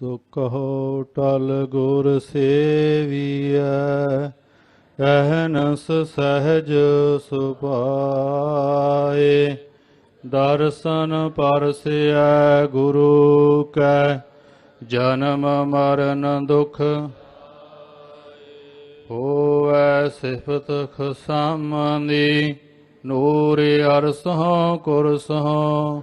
ਸੋ ਕਹੋ ਟਲ ਗੁਰ ਸੇਵੀਐ ਅਹਨਸ ਸਹਜ ਸੁਭਾਏ। ਦਰਸ਼ਨ ਪਰਸਿਐ ਗੁਰੂ ਕੈ, ਜਨਮ ਮਰਨ ਦੁਖ ਹੋਵੈ ਸਿਫਤ ਖਸਮਨੀ। ਨੂਰ ਅਰਸੋਂ ਕੁਰਸੋਂ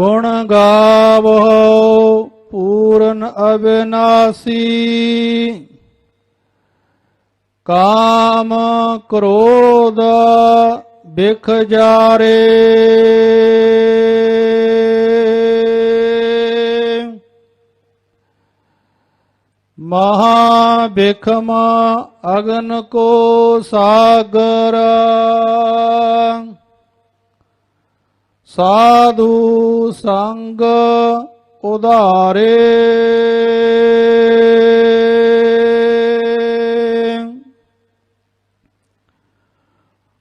ਗੁਣ ਗਾਵੋ ਪੂਰਨ ਅਬਿਨਾਸੀ ਕਾਮ ਕ੍ਰੋਧ ਬਿਖ ਜਾਰੇ। ਮਹਾ ਬਿਖਮ ਅਗਨ ਕੋ ਸਾਗਰਾ। ਸਾਧੂ ਸੰਗ ਉਧਾਰੇ।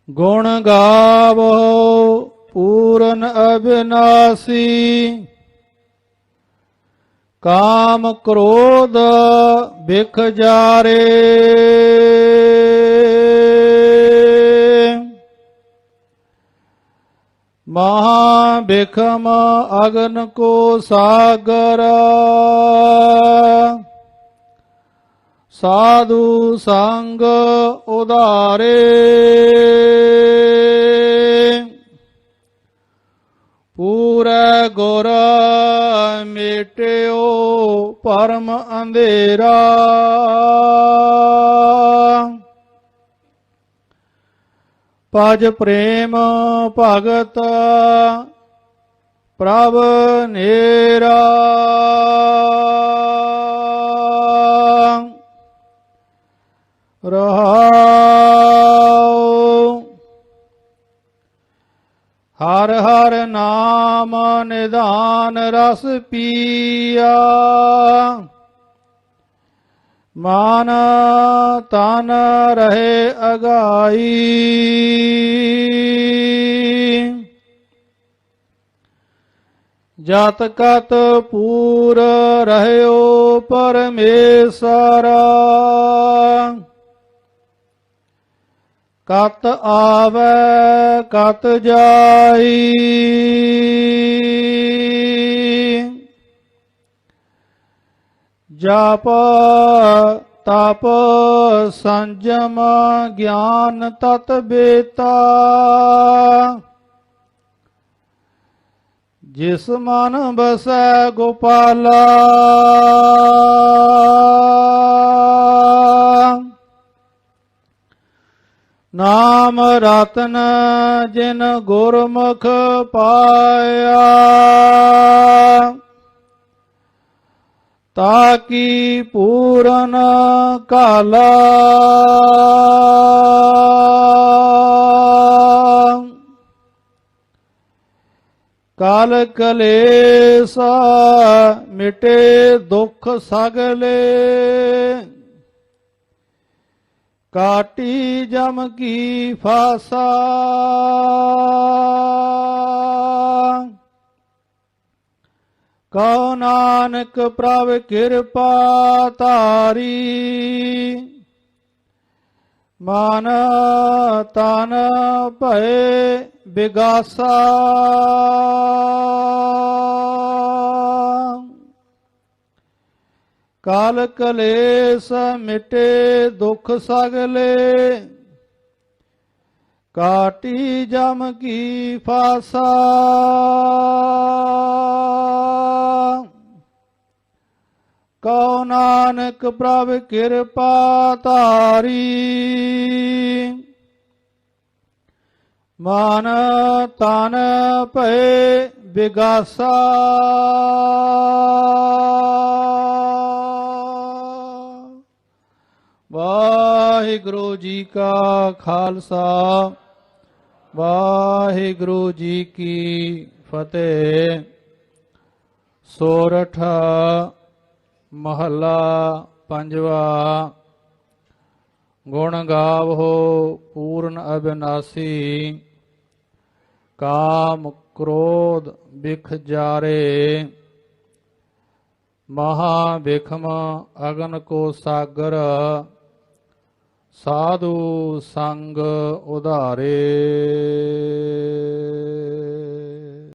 ਗੁਣ ਗਾਵੋ ਪੂਰਨ ਅਬਿਨਾਸੀ ਕਾਮ ਕ੍ਰੋਧ ਬਿਖ ਜਾਰੇ। ਮਹਾ ਬਿਖਮ ਅਗਨ ਕੋ ਸਾਗਰ। ਸਾਧੂ ਸੰਗ ਉਧਾਰੇ। ਪੂਰੇ ਗੁਰ ਮੇਟਿਓ ਪਰਮ ਅੰਧੇਰਾ। ਪਜ ਪ੍ਰੇਮ ਭਗਤ ਪ੍ਰਭ ਨੇਰਾ। ਰਹਾਉ। ਹਰ ਹਰ ਨਾਮ ਨਿਧਾਨ ਰਸ ਪੀਆ। ਮਾਨ ਤਨ ਰਹੇ ਅਗਾਈ। ਜਤ ਕਤ ਪੂਰ ਰਹਿਓ ਪਰਮੇਸ਼ਰ। ਕਤ ਆਵੈ ਕਤ ਜਾਈ। ਜਪ, ਤਪ, ਸੰਜਮ, ਗਿਆਨ ਤਤ ਬੇਤਾ। ਜਿਸ ਮਨ ਬਸੈ ਗੋਪਾਲਾ। ਨਾਮ ਰਤਨ ਜਿਨ ਗੁਰਮੁਖ ਪਾਇਆ। ਤਾਕੀ ਪੂਰਨ ਕਾਲਾ ਕਾਲ ਕਲੇਸ਼ ਮਿਟੇ ਦੁਖ ਸਗਲੇ ਕਾਟੀ ਜਮ ਕੀ ਫਾਸਾ ਕਉ ਨਾਨਕ ਪ੍ਰਭ ਕਿਰਪਾ ਧਾਰੀ। ਮਨ ਤਨ ਭਏ ਬਿਗਾਸਾ। ਕਾਲ ਕਲੇਸ਼ ਮਿਟੇ ਦੁਖ ਸਗਲੇ। ਕਾਟੀ ਜਮ ਕੀ ਫਾਸਾ। ਕਉ ਨਾਨਕ ਪ੍ਰਭ ਕਿਰਪਾ ਧਾਰੀ। ਮਨ ਤਨ ਭਏ ਬਿਗਾਸਾ। ਵਾਹਿਗੁਰੂ ਜੀ ਕਾ ਖਾਲਸਾ, ਵਾਹਿਗੁਰੂ ਜੀ ਕੀ ਫਤਿਹ। ਸੋਰਠ, ਮਹੱਲਾ ਪੰਜਵਾ, ਗੁਣ ਗਾਵੋ ਪੂਰਨ ਅਬਿਨਾਸੀ, ਕਾਮ ਕ੍ਰੋਧ ਬਿਖ ਜਾਰੇ, ਮਹਾ ਬਿਖਮ ਅਗਨ ਕੋ ਸਾਗਰ ਸਾਧੂ ਸੰਗ ਉਧਾਰੇ।